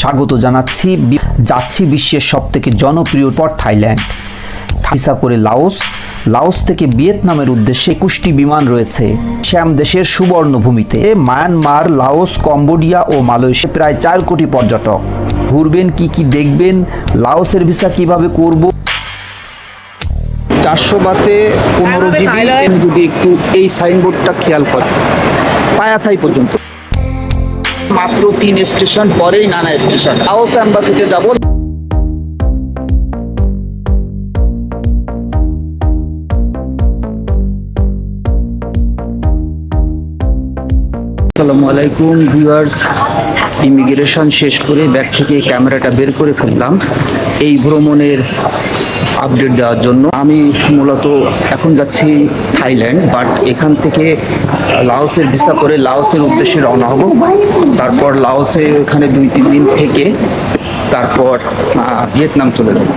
স্বাগত জানাচ্ছি। যাচ্ছি বিশ্বের সব থেকে জনপ্রিয় পর থাইল্যান্ড। ভিসা করে লাওস। লাওস থেকে ভিয়েতনামের উদ্দেশ্যে একুশটি বিমান রয়েছে। শ্যাম দেশের সুবর্ণভূমিতে। মায়ানমার লাওস কম্বোডিয়া ও মালয়েশিয়া প্রায় চার কোটি পর্যটক। ঘুরবেন কি কি দেখবেন লাওসের ভিসা কীভাবে করব? চারশো বাতে পনেরো জিবি। যদি একটু এই সাইনবোর্ডটা খেয়াল করেন পায়াথাই পর্যন্ত। মাত্র তিন স্টেশন পরেই নানা স্টেশন। হাউস অ্যাম্বাসিতে যাব। আসসালামু আলাইকুম, ভিউয়ার্স। ইমিগ্রেশন শেষ করে ব্যাগ থেকে ক্যামেরাটা বের করে ফেললাম। এই ভ্রমণের আপডেট দেওয়ার জন্য। আমি মূলত এখন যাচ্ছি থাইল্যান্ড বাট এখান থেকে লাওসের ভিসা করে লাওসের উদ্দেশ্যে রওনা হব। তারপর লাওসে ওখানে দুই, তিন দিন থেকে তারপর ভিয়েতনাম চলে যাব।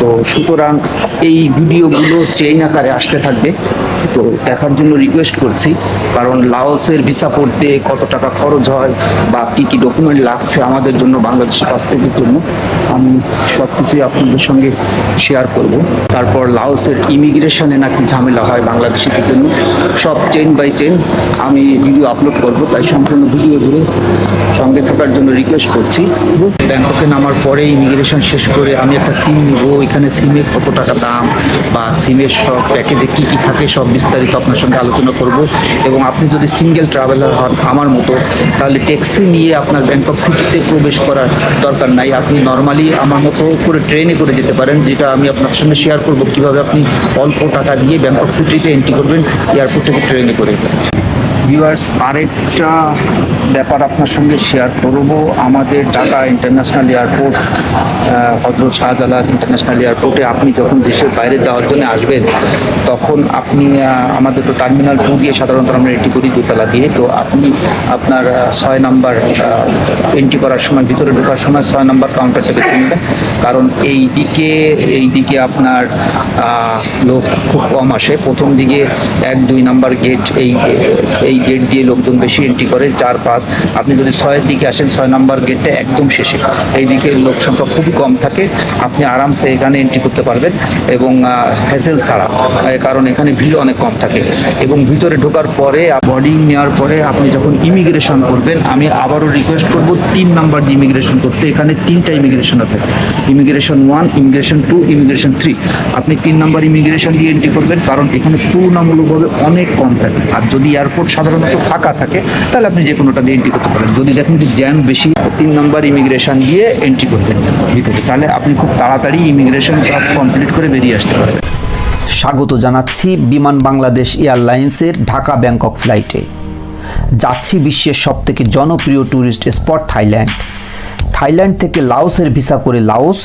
তো সুতরাং এই ভিডিওগুলো চেইন আকারে আসতে থাকবে। তো দেখার জন্য রিকোয়েস্ট করছি, কারণ লাওসের ভিসা করতে কত টাকা খরচ হয় বা কী কী ডকুমেন্ট লাগছে আমাদের জন্য বাংলাদেশের পাসপোর্টের জন্য, আমি সব কিছুই আপনাদের সঙ্গে শেয়ার করব। তারপর লাওসের ইমিগ্রেশনে নাকি ঝামেলা হয় বাংলাদেশিদের জন্য, সব চেন বাই চেন আমি ভিডিও আপলোড করব, তাই সম্পূর্ণ ভিডিও জুড়ে সঙ্গে থাকার জন্য রিকোয়েস্ট করছি। ব্যাংককে নামার পরে ইমিগ্রেশন শেষ করে আমি একটা সিম নিব এখানে সিমের কত টাকা দাম বা সিমের সব প্যাকেজে কি কি থাকে সব বিস্তারিত আপনার সঙ্গে আলোচনা করব। এবং আপনি যদি সিঙ্গেল ট্রাভেলার হন আমার মতো, তাহলে ট্যাক্সি নিয়ে আপনার ব্যাংকক সিটিতে প্রবেশ করার দরকার নাই। আপনি নর্মালি আমার মতো করে ট্রেনে করে যেতে পারেন, যেটা আমি আপনার সঙ্গে শেয়ার করব। কীভাবে আপনি অল্প টাকা দিয়ে ব্যাংকক সিটিতে এন্ট্রি করবেন এয়ারপোর্ট থেকে ট্রেনে করে। ভিউয়ার্স আরেকটা ব্যাপার আপনার সঙ্গে শেয়ার করব। আমাদের ঢাকা ইন্টারন্যাশনাল এয়ারপোর্ট হজরত শাহজালাল ইন্টারন্যাশনাল এয়ারপোর্টে আপনি যখন দেশের বাইরে যাওয়ার জন্য আসবেন, তখন আপনি আমাদের তো টার্মিনাল টু দিয়ে সাধারণত আমরা এন্ট্রি করি দোতলা দিয়ে। তো আপনি আপনার ছয় নাম্বার এন্ট্রি করার সময়, ভিতরে ঢোকার সময় ছয় নাম্বার কাউন্টার থেকে নেবেন। কারণ এই দিকে এই দিকে আপনার লোক খুব কম আসে। প্রথম দিকে এক, দুই নাম্বার গেট এই এই গেট দিয়ে লোকজন বেশি এন্ট্রি করে, চার পাঁচ। আপনি যদি ছয়ের দিকে আসেন, ছয় নাম্বার গেটটা একদম শেষে। এই দিকে লোক সংখ্যা খুবই কম থাকে। আপনি আরামসে এখানে এন্ট্রি করতে পারবেন এবং হ্যাসেল ছাড়া। কারণ এখানে ভিড় অনেক কম থাকে। এবং ভিতরে ঢোকার পরে বডিং নেওয়ার পরে আপনি যখন ইমিগ্রেশন করবেন, আমি আবারও রিকোয়েস্ট করব, তিন নাম্বার দিয়ে ইমিগ্রেশন করতে, এখানে তিনটা ইমিগ্রেশন আছে। Immigration one immigration two immigration three আপনি তিন নাম্বার ইমিগ্রেশন দিয়ে এন্ট্রি করবেন, কারণ এখানে তুলনামূলকভাবে অনেক কম থাকে। আর যদি এয়ারপোর্ট সাধারণত ফাঁকা থাকে, তাহলে আপনি যে কোনোটা দিয়ে এন্ট্রি করতে পারেন। যদি দেখেন যে জ্যাম বেশি, তিন নম্বর ইমিগ্রেশন দিয়ে এন্ট্রি করবেন ভিতরে, তাহলে আপনি খুব তাড়াতাড়ি ইমিগ্রেশন কাজ কমপ্লিট করে বেরিয়ে আসতে পারবেন। স্বাগত জানাচ্ছি বিমান বাংলাদেশ এয়ারলাইন্সের ঢাকা ব্যাংকক ফ্লাইটে। যাচ্ছি বিশ্বের সবথেকে জনপ্রিয় ট্যুরিস্ট স্পট থাইল্যান্ড। থাইল্যান্ড থেকে লাওসের ভিসা করে লাওস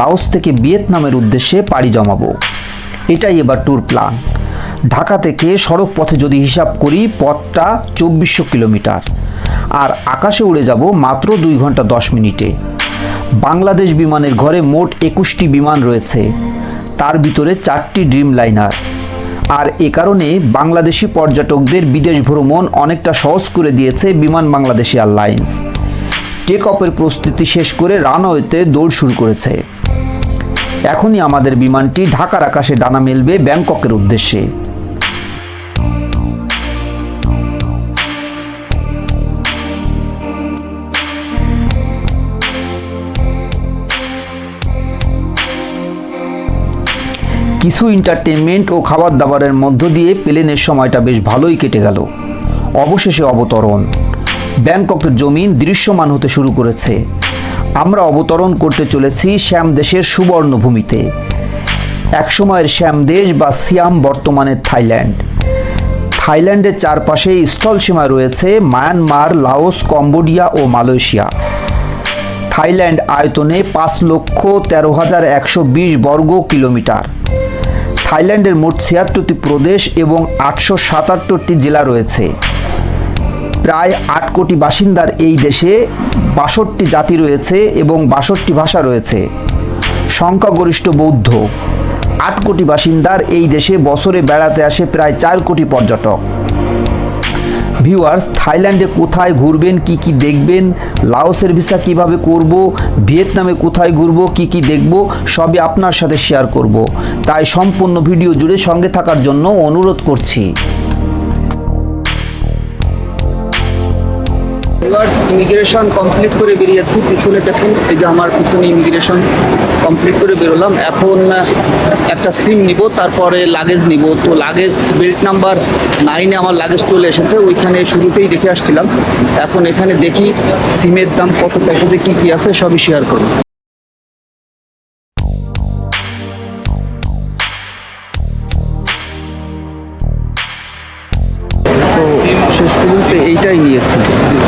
লাওস থেকে ভিয়েতনামের উদ্দেশ্যে পাড়ি জমাবো। এটাই এবার ট্যুর প্ল্যান ঢাকা থেকে সড়ক পথে যদি হিসাব করি, পথটা চব্বিশশো কিলোমিটার। আর আকাশে উড়ে যাব মাত্র দুই ঘণ্টা দশ মিনিটে। বাংলাদেশ বিমানের ঘরে মোট একুশটি বিমান রয়েছে। তার ভিতরে চারটি ড্রিম লাইনার আর এ কারণে বাংলাদেশি পর্যটকদের বিদেশ ভ্রমণ অনেকটা সহজ করে দিয়েছে বিমান বাংলাদেশ এয়ারলাইন্স। টেক অফের প্রস্তুতি শেষ করে রানওয়েতে দৌড় শুরু করেছে। এখনই আমাদের বিমানটি ঢাকার আকাশে ডানা মেলবে ব্যাংককের উদ্দেশ্যে। কিছু এন্টারটেনমেন্ট ও খাবার দাবারের মধ্য দিয়ে প্লেনের সময়টা বেশ ভালোই কেটে গেল। অবশেষে অবতরণ। ব্যাংককের জমিন দৃশ্যমান হতে শুরু করেছে। আমরা অবতরণ করতে চলেছি শ্যাম দেশের সুবর্ণ ভূমিতে একসময়ের শ্যাম দেশ বা সিয়াম বর্তমানে থাইল্যান্ড। থাইল্যান্ডের চারপাশে স্থলসীমায় রয়েছে মায়ানমার, লাওস, কম্বোডিয়া ও মালয়েশিয়া। থাইল্যান্ড আয়তনে পাঁচ লক্ষ তেরো হাজার একশো বিশ বর্গ কিলোমিটার। থাইল্যান্ডের মোট ছিয়াত্তরটি প্রদেশ এবং আটশো সাতাত্তরটি জেলা রয়েছে। প্রায় আট কোটি বাসিন্দার এই দেশে বাষট্টি জাতি রয়েছে এবং বাষট্টি ভাষা রয়েছে। সংখ্যাগরিষ্ঠ বৌদ্ধ। আট কোটি বাসিন্দার এই দেশে বছরে বেড়াতে আসে প্রায় চার কোটি পর্যটক। ভিউয়ার্স থাইল্যান্ডে কোথায় ঘুরবেন, কি কি দেখবেন লাওসের ভিসা কীভাবে করব ভিয়েতনামে কোথায় ঘুরব, কি কি দেখব, সবই আপনার সাথে শেয়ার করব। তাই সম্পূর্ণ ভিডিও জুড়ে সঙ্গে থাকার জন্য অনুরোধ করছি। এবার ইমিগ্রেশন কমপ্লিট করে বেরিয়েছি, পিছনে দেখুন, এই যে আমার পিছনে ইমিগ্রেশন কমপ্লিট করে বেরোলাম। এখন একটা সিম নিব, তারপরে লাগেজ নিব। তো লাগেজ বেল্ট নাম্বার নাইনে আমার লাগেজ চলে এসেছে, ওইখানে শুরুতেই দেখে আসছিলাম। এখন এখানে দেখি সিমের দাম কত প্যাকেজে কী কী আছে, সবই শেয়ার করব শেষ পর্যন্ত এইটাই নিয়েছে।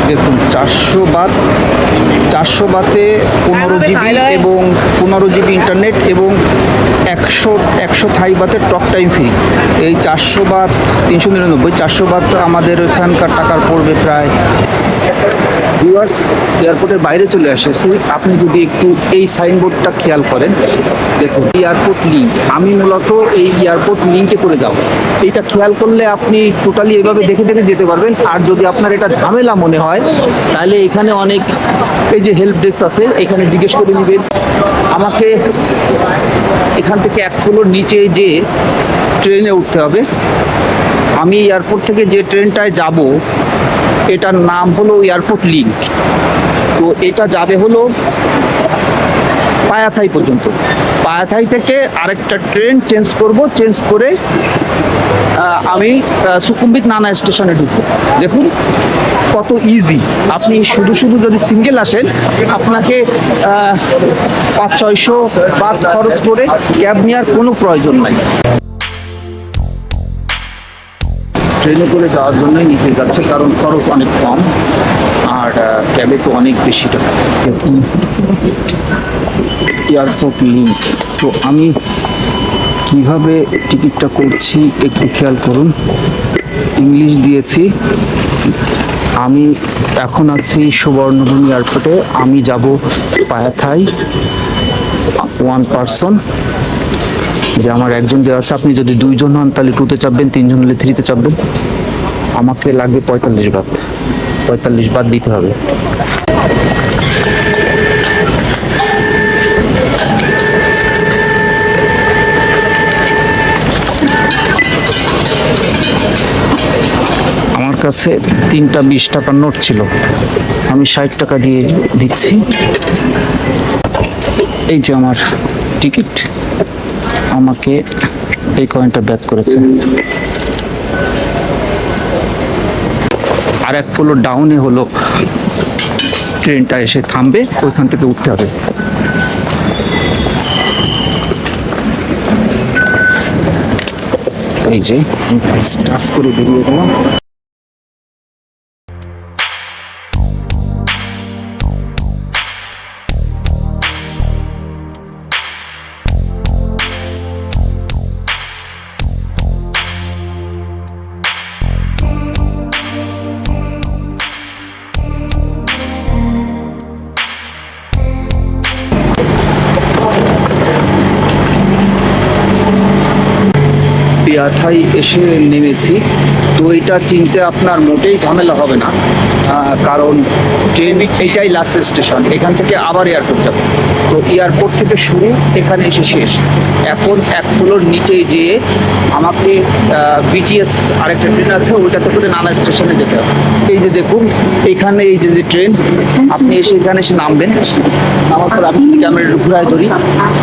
দেখুন চারশো বাদ চারশো বাতে পনেরো জিবি এবং পনেরো জিবি ইন্টারনেট এবং একশো একশো থাই বাতের টক টাইম ফ্রি। এই চারশো বাদ তিনশো নিরানব্বই চারশো বাদ আমাদের এখানকার টাকার পড়বে প্রায় ভিউয়ার্স এয়ারপোর্টের বাইরে চলে এসেছি। আপনি যদি একটু এই সাইনবোর্ডটা খেয়াল করেন, দেখুন এয়ারপোর্ট লিঙ্ক আমি মূলত এই এয়ারপোর্ট লিঙ্কে করে যাব। এইটা খেয়াল করলে আপনি টোটালি এভাবে দেখে দেখে যেতে পারবেন। আর যদি আপনার এটা ঝামেলা মনে হয়, তাহলে এখানে অনেক এই যে হেল্প ডেস্ক আছে, এখানে জিজ্ঞেস করে নেবেন। আমাকে এখান থেকে এক ফ্লোর নিচে যে ট্রেনে উঠতে হবে। আমি এয়ারপোর্ট থেকে যে ট্রেনটায় যাব এটার নাম হলো এয়ারপোর্ট লিঙ্ক। তো এটা যাবে হলো পায়াথাই পর্যন্ত। পায়াথাই থেকে আরেকটা ট্রেন চেঞ্জ করব, চেঞ্জ করে আমি সুকুম্বিত নানা স্টেশনে ঢুকবো। দেখুন কত ইজি আপনি শুধু শুধু যদি সিঙ্গেল আসেন, আপনাকে পাঁচ ছয়শো পাঁচ খরচ করে ক্যাব নেওয়ার কোনো প্রয়োজন নাই। ট্রেনে করে যাওয়ার জন্যই নিচে যাচ্ছে, কারণ খরচ অনেক কম আর ক্যাবে তো অনেক বেশি টাকা। Airport link. তো আমি কীভাবে টিকিটটা করছি একটু খেয়াল করুন। ইংলিশ দিয়েছি। আমি এখন আছি সুবর্ণভূমি এয়ারপোর্টে। আমি যাব পায়াথাই ওয়ান পার্সন যে আমার একজন দেওয়া আছে, আপনি যদি দুইজন হন, তাহলে টুতে চাপবেন, তিনজন হলে থ্রিতে চাপবেন। আমাকে লাগবে পঁয়তাল্লিশ বাদ। পঁয়তাল্লিশ বাদ দিতে হবে। আমার কাছে তিনটা বিশ টাকার নোট ছিল। আমি ষাট টাকা দিয়ে দিচ্ছি। এই যে আমার টিকিট। আমাকে এই কয়েনটা ব্যাক করেছে। আর এক ফ্লোর ডাউনে হলো। ট্রেনটা এসে থামবে, ওইখান থেকে উঠতে হবে। এই যে কাজ করে বেরিয়ে গেলাম। পিয়াথাই এসে নেমেছি। তো এটা চিনতে আপনার মোটেই ঝামেলা হবে না। কারণ ট্রেন এটাই লাস্ট স্টেশন এখান থেকে আবার এয়ারপোর্ট যাবে। তো এয়ারপোর্ট থেকে শুরু, এখানে এসে শেষ। এখন এক ফ্লোর নিচে যেয়ে আমাকে বিটিএস আরেকটা ট্রেন আছে, ওইটাতে করে নানা স্টেশনে যেতে হবে। এই যে দেখুন, এখানে এই যে ট্রেন, আপনি এসে এখানে এসে নামবেন। নামার পর আপনি ক্যামেরা ঘুরায় ধরি,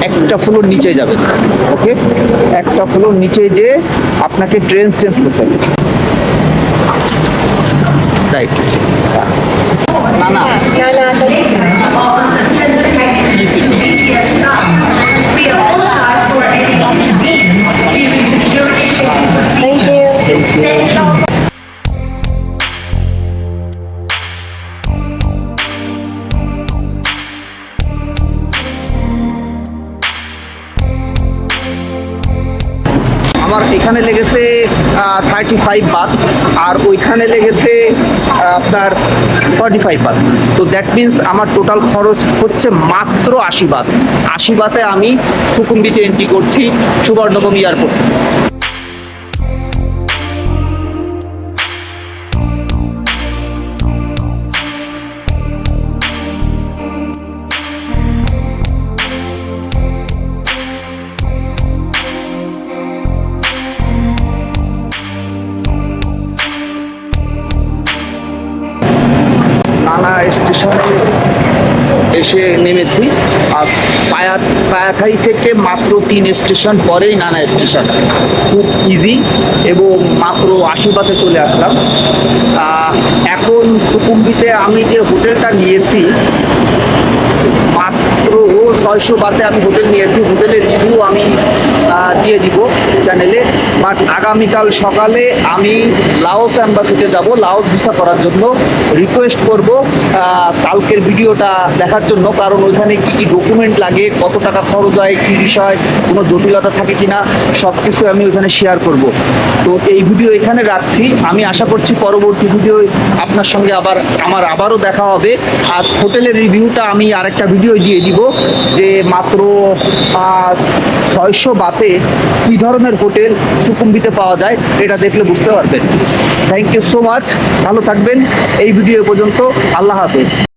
একটা ফ্লোর নিচে যাবেন। ওকে একটা ফ্লোর নিচে যে আপনাকে ট্রেন চেঞ্জ করতে হবে। রাইট না না। আমার এখানে লেগেছে থার্টি ফাইভ বাদ, আর ওইখানে লেগেছে আপনার ফর্টি ফাইভ বাদ। তো দ্যাট মিন্স আমার টোটাল খরচ হচ্ছে মাত্র আশি বাদ। আশি বাতে আমি সুকুম্বিতে এন্ট্রি করছি, সুবর্ণভূমি এয়ারপোর্ট স্টেশনে এসে নেমেছি। আর পায়া পায়াথাই থেকে মাত্র তিন স্টেশন পরেই নানা স্টেশন। খুব ইজি এবং মাত্র আশীর্বাদে চলে আসলাম। এখন সুকুম্বিতে আমি যে হোটেলটা নিয়েছি, মাত্র ছয়শো বাতে আমি হোটেল নিয়েছি। হোটেলের রিভিউ আমি দিয়ে দিব চ্যানেলে বাট আগামীকাল সকালে আমি লাওস অ্যাম্বাসিতে যাব। লাওস ভিসা করার জন্য রিকোয়েস্ট করব কালকের ভিডিওটা দেখার জন্য। কারণ ওইখানে কি কি ডকুমেন্ট লাগে, কত টাকা খরচ হয়, কী বিষয়, কোনো জটিলতা থাকে কি না সব কিছু আমি ওইখানে শেয়ার করব। তো এই ভিডিও এখানে রাখছি। আমি আশা করছি পরবর্তী ভিডিও আপনার সঙ্গে আবার, আমার আবারও দেখা হবে। আর হোটেলের রিভিউটা আমি আরেকটা ভিডিও দিয়ে দিব। যে মাত্র ছয়শো বাতে কী ধরনের হোটেল সুকুম্বিতে পাওয়া যায় এটা দেখলে বুঝতে পারবেন। থ্যাংক ইউ সো মাচ ভালো থাকবেন। এই ভিডিও পর্যন্ত আল্লাহ হাফেজ।